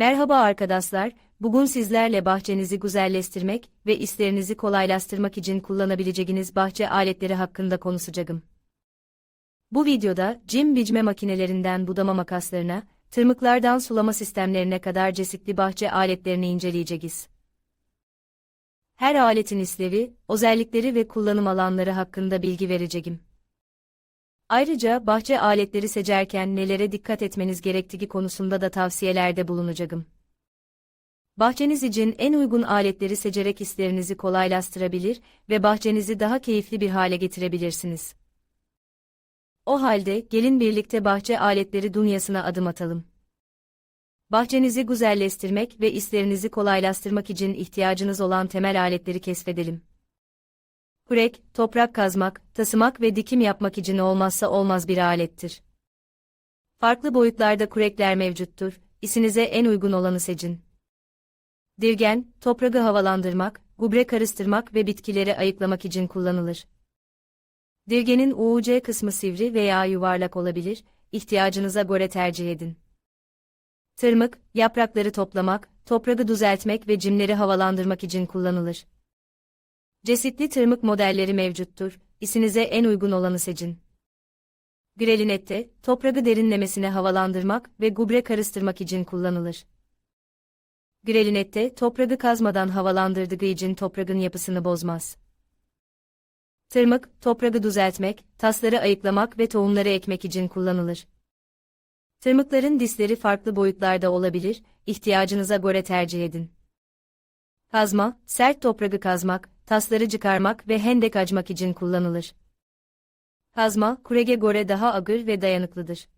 Merhaba arkadaşlar, bugün sizlerle bahçenizi güzelleştirmek ve işlerinizi kolaylaştırmak için kullanabileceğiniz bahçe aletleri hakkında konuşacağım. Bu videoda cim biçme makinelerinden budama makaslarına, tırmıklardan sulama sistemlerine kadar çeşitli bahçe aletlerini inceleyeceğiz. Her aletin işlevi, özellikleri ve kullanım alanları hakkında bilgi vereceğim. Ayrıca bahçe aletleri seçerken nelere dikkat etmeniz gerektiği konusunda da tavsiyelerde bulunacağım. Bahçeniz için en uygun aletleri seçerek işlerinizi kolaylaştırabilir ve bahçenizi daha keyifli bir hale getirebilirsiniz. O halde gelin birlikte bahçe aletleri dünyasına adım atalım. Bahçenizi güzelleştirmek ve işlerinizi kolaylaştırmak için ihtiyacınız olan temel aletleri keşfedelim. Kürek, toprak kazmak, tasımak ve dikim yapmak için olmazsa olmaz bir alettir. Farklı boyutlarda kürekler mevcuttur, işinize en uygun olanı seçin. Dirgen, toprağı havalandırmak, gübre karıştırmak ve bitkileri ayıklamak için kullanılır. Dirgenin UC kısmı sivri veya yuvarlak olabilir, ihtiyacınıza göre tercih edin. Tırmık, yaprakları toplamak, toprağı düzeltmek ve cimleri havalandırmak için kullanılır. Cesitli tırmık modelleri mevcuttur, işinize en uygun olanı seçin. Grelinette, toprağı derinlemesine havalandırmak ve gübre karıştırmak için kullanılır. Grelinette, toprağı kazmadan havalandırdığı için toprağın yapısını bozmaz. Tırmık, toprağı düzeltmek, tasları ayıklamak ve tohumları ekmek için kullanılır. Tırmıkların disleri farklı boyutlarda olabilir, ihtiyacınıza göre tercih edin. Kazma, sert toprağı kazmak, tasları çıkarmak ve hendek açmak için kullanılır. Kazma, kurege göre daha ağır ve dayanıklıdır.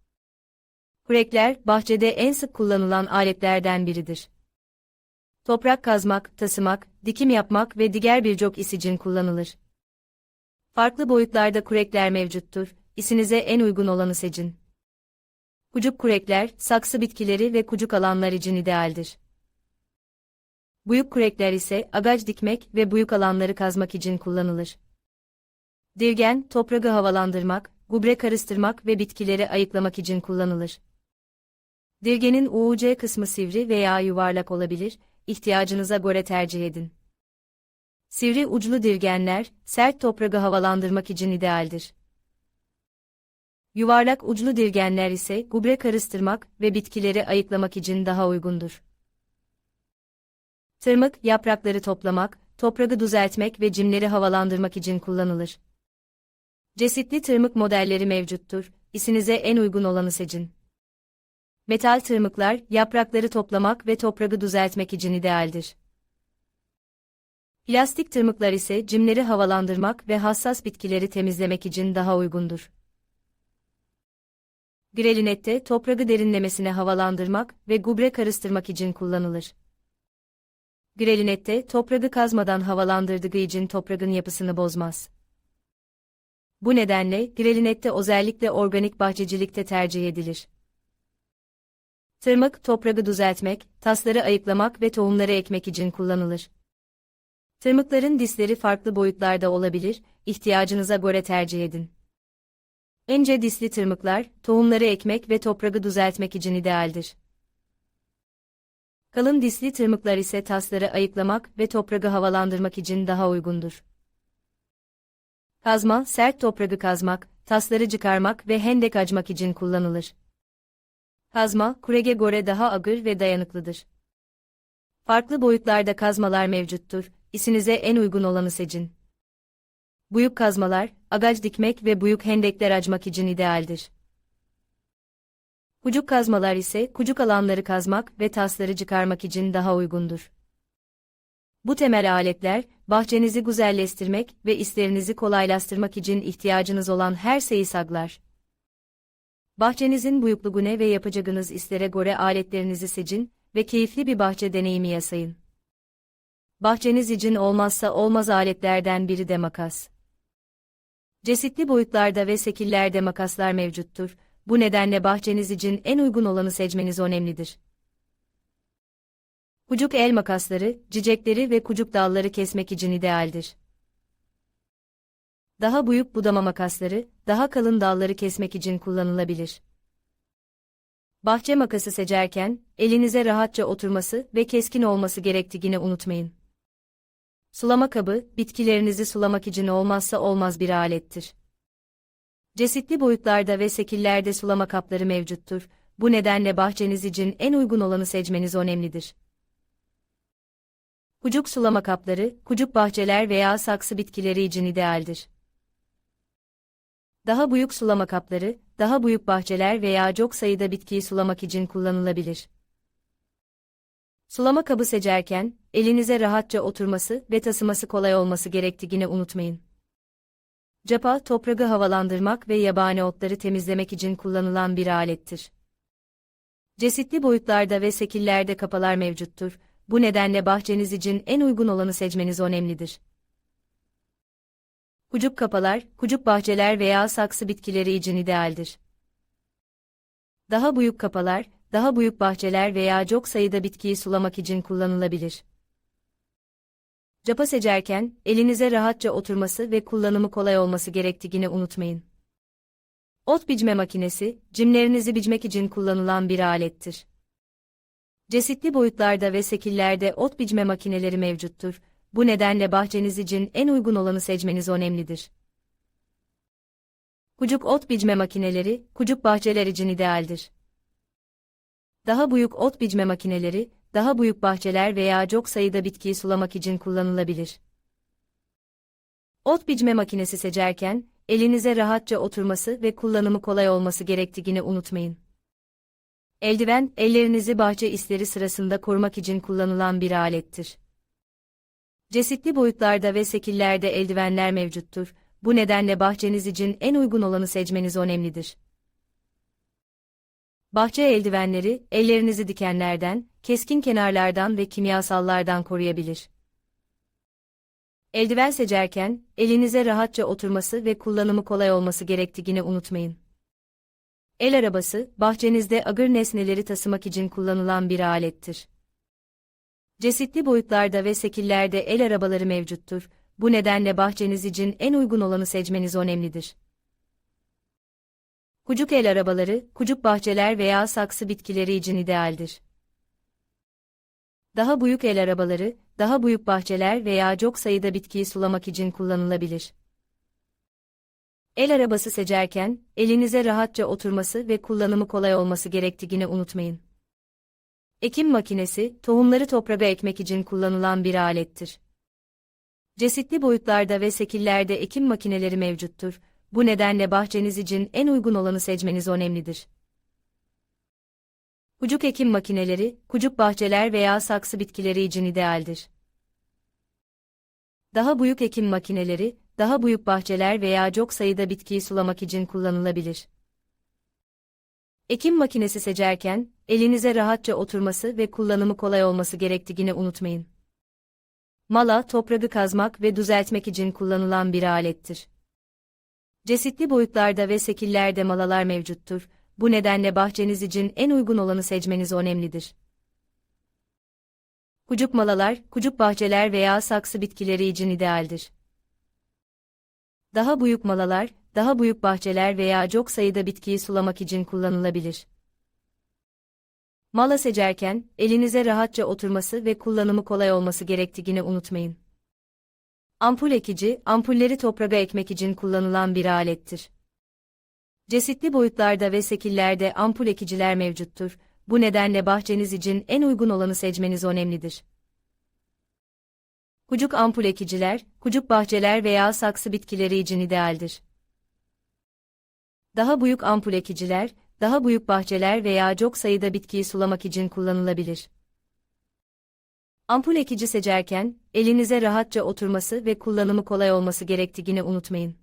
Kurekler, bahçede en sık kullanılan aletlerden biridir. Toprak kazmak, tasımak, dikim yapmak ve diğer birçok iş için kullanılır. Farklı boyutlarda kurekler mevcuttur, işinize en uygun olanı seçin. Kucuk kurekler, saksı bitkileri ve kucuk alanlar için idealdir. Buyuk kurekler ise agaj dikmek ve buyuk alanları kazmak için kullanılır. Dirgen, toprağı havalandırmak, gübre karıştırmak ve bitkileri ayıklamak için kullanılır. Dirgenin UC kısmı sivri veya yuvarlak olabilir, ihtiyacınıza göre tercih edin. Sivri uçlu dirgenler, sert toprağı havalandırmak için idealdir. Yuvarlak uçlu dirgenler ise gübre karıştırmak ve bitkileri ayıklamak için daha uygundur. Tırmık, yaprakları toplamak, toprağı düzeltmek ve cimleri havalandırmak için kullanılır. Cesitli tırmık modelleri mevcuttur, işinize en uygun olanı seçin. Metal tırmıklar, yaprakları toplamak ve toprağı düzeltmek için idealdir. Plastik tırmıklar ise cimleri havalandırmak ve hassas bitkileri temizlemek için daha uygundur. Grelinette toprağı derinlemesine havalandırmak ve gübre karıştırmak için kullanılır. Grelinette toprağı kazmadan havalandırdığı için toprağın yapısını bozmaz. Bu nedenle grelinette özellikle organik bahçecilikte tercih edilir. Tırmık toprağı düzeltmek, tasları ayıklamak ve tohumları ekmek için kullanılır. Tırmıkların disleri farklı boyutlarda olabilir, ihtiyacınıza göre tercih edin. Ence disli tırmıklar, tohumları ekmek ve toprağı düzeltmek için idealdir. Kalın disli tırmıklar ise tasları ayıklamak ve toprağı havalandırmak için daha uygundur. Kazma, sert toprağı kazmak, tasları çıkarmak ve hendek açmak için kullanılır. Kazma, kurege göre daha ağır ve dayanıklıdır. Farklı boyutlarda kazmalar mevcuttur, işinize en uygun olanı seçin. Buyuk kazmalar, agaj dikmek ve buyuk hendekler açmak için idealdir. Kucuk kazmalar ise kucuk alanları kazmak ve tasları çıkarmak için daha uygundur. Bu temel aletler, bahçenizi güzelleştirmek ve işlerinizi kolaylaştırmak için ihtiyacınız olan her şeyi saklar. Bahçenizin büyüklüğüne ve yapacağınız işlere göre aletlerinizi seçin ve keyifli bir bahçe deneyimi yasayın. Bahçeniz için olmazsa olmaz aletlerden biri de makas. Cesitli boyutlarda ve şekillerde makaslar mevcuttur. Bu nedenle bahçeniz için en uygun olanı seçmeniz önemlidir. Kucuk el makasları, cicekleri ve kucuk dalları kesmek için idealdir. Daha büyük budama makasları, daha kalın dalları kesmek için kullanılabilir. Bahçe makası seçerken, elinize rahatça oturması ve keskin olması gerektiğini unutmayın. Sulama kabı, bitkilerinizi sulamak için olmazsa olmaz bir alettir. Çeşitli boyutlarda ve şekillerde sulama kapları mevcuttur. Bu nedenle bahçeniz için en uygun olanı seçmeniz önemlidir. Kucuk sulama kapları, kucuk bahçeler veya saksı bitkileri için idealdir. Daha büyük sulama kapları, daha büyük bahçeler veya çok sayıda bitkiyi sulamak için kullanılabilir. Sulama kabı seçerken, elinize rahatça oturması ve taşıması kolay olması gerektiğini unutmayın. Capa, toprağı havalandırmak ve yabani otları temizlemek için kullanılan bir alettir. Çeşitli boyutlarda ve şekillerde kapalar mevcuttur. Bu nedenle bahçeniz için en uygun olanı seçmeniz önemlidir. Kucuk kapalar, kucuk bahçeler veya saksı bitkileri için idealdir. Daha büyük kapalar, daha büyük bahçeler veya çok sayıda bitkiyi sulamak için kullanılabilir. Capa seçerken, elinize rahatça oturması ve kullanımı kolay olması gerektiğini unutmayın. Ot biçme makinesi, cimlerinizi biçmek için kullanılan bir alettir. Çeşitli boyutlarda ve şekillerde ot biçme makineleri mevcuttur. Bu nedenle bahçeniz için en uygun olanı seçmeniz önemlidir. Kucuk ot biçme makineleri, kucuk bahçeler için idealdir. Daha büyük ot biçme makineleri, daha büyük bahçeler veya çok sayıda bitkiyi sulamak için kullanılabilir. Ot biçme makinesi seçerken, elinize rahatça oturması ve kullanımı kolay olması gerektiğini unutmayın. Eldiven, ellerinizi bahçe işleri sırasında korumak için kullanılan bir alettir. Çeşitli boyutlarda ve şekillerde eldivenler mevcuttur. Bu nedenle bahçeniz için en uygun olanı seçmeniz önemlidir. Bahçe eldivenleri, ellerinizi dikenlerden, keskin kenarlardan ve kimyasallardan koruyabilir. Eldiven seçerken, elinize rahatça oturması ve kullanımı kolay olması gerektiğini unutmayın. El arabası, bahçenizde agır nesneleri taşımak için kullanılan bir alettir. Çeşitli boyutlarda ve şekillerde el arabaları mevcuttur. Bu nedenle bahçeniz için en uygun olanı seçmeniz önemlidir. Kucuk el arabaları, kucuk bahçeler veya saksı bitkileri için idealdir. Daha büyük el arabaları, daha büyük bahçeler veya çok sayıda bitkiyi sulamak için kullanılabilir. El arabası seçerken, elinize rahatça oturması ve kullanımı kolay olması gerektiğini unutmayın. Ekim makinesi, tohumları toprağa ekmek için kullanılan bir alettir. Çeşitli boyutlarda ve şekillerde ekim makineleri mevcuttur. Bu nedenle bahçeniz için en uygun olanı seçmeniz önemlidir. Kucuk ekim makineleri, kucuk bahçeler veya saksı bitkileri için idealdir. Daha büyük ekim makineleri, daha büyük bahçeler veya çok sayıda bitkiyi sulamak için kullanılabilir. Ekim makinesi seçerken, elinize rahatça oturması ve kullanımı kolay olması gerektiğini unutmayın. Mala, toprağı kazmak ve düzeltmek için kullanılan bir alettir. Çeşitli boyutlarda ve şekillerde malalar mevcuttur. Bu nedenle bahçeniz için en uygun olanı seçmeniz önemlidir. Kucuk malalar, kucuk bahçeler veya saksı bitkileri için idealdir. Daha büyük malalar, daha büyük bahçeler veya çok sayıda bitkiyi sulamak için kullanılabilir. Mala seçerken, elinize rahatça oturması ve kullanımı kolay olması gerektiğini unutmayın. Ampul ekici, ampulleri toprağa ekmek için kullanılan bir alettir. Çeşitli boyutlarda ve şekillerde ampul ekiciler mevcuttur. Bu nedenle bahçeniz için en uygun olanı seçmeniz önemlidir. Kucuk ampul ekiciler, kucuk bahçeler veya saksı bitkileri için idealdir. Daha büyük ampul ekiciler, daha büyük bahçeler veya çok sayıda bitkiyi sulamak için kullanılabilir. Ampul ekici seçerken, elinize rahatça oturması ve kullanımı kolay olması gerektiğini unutmayın.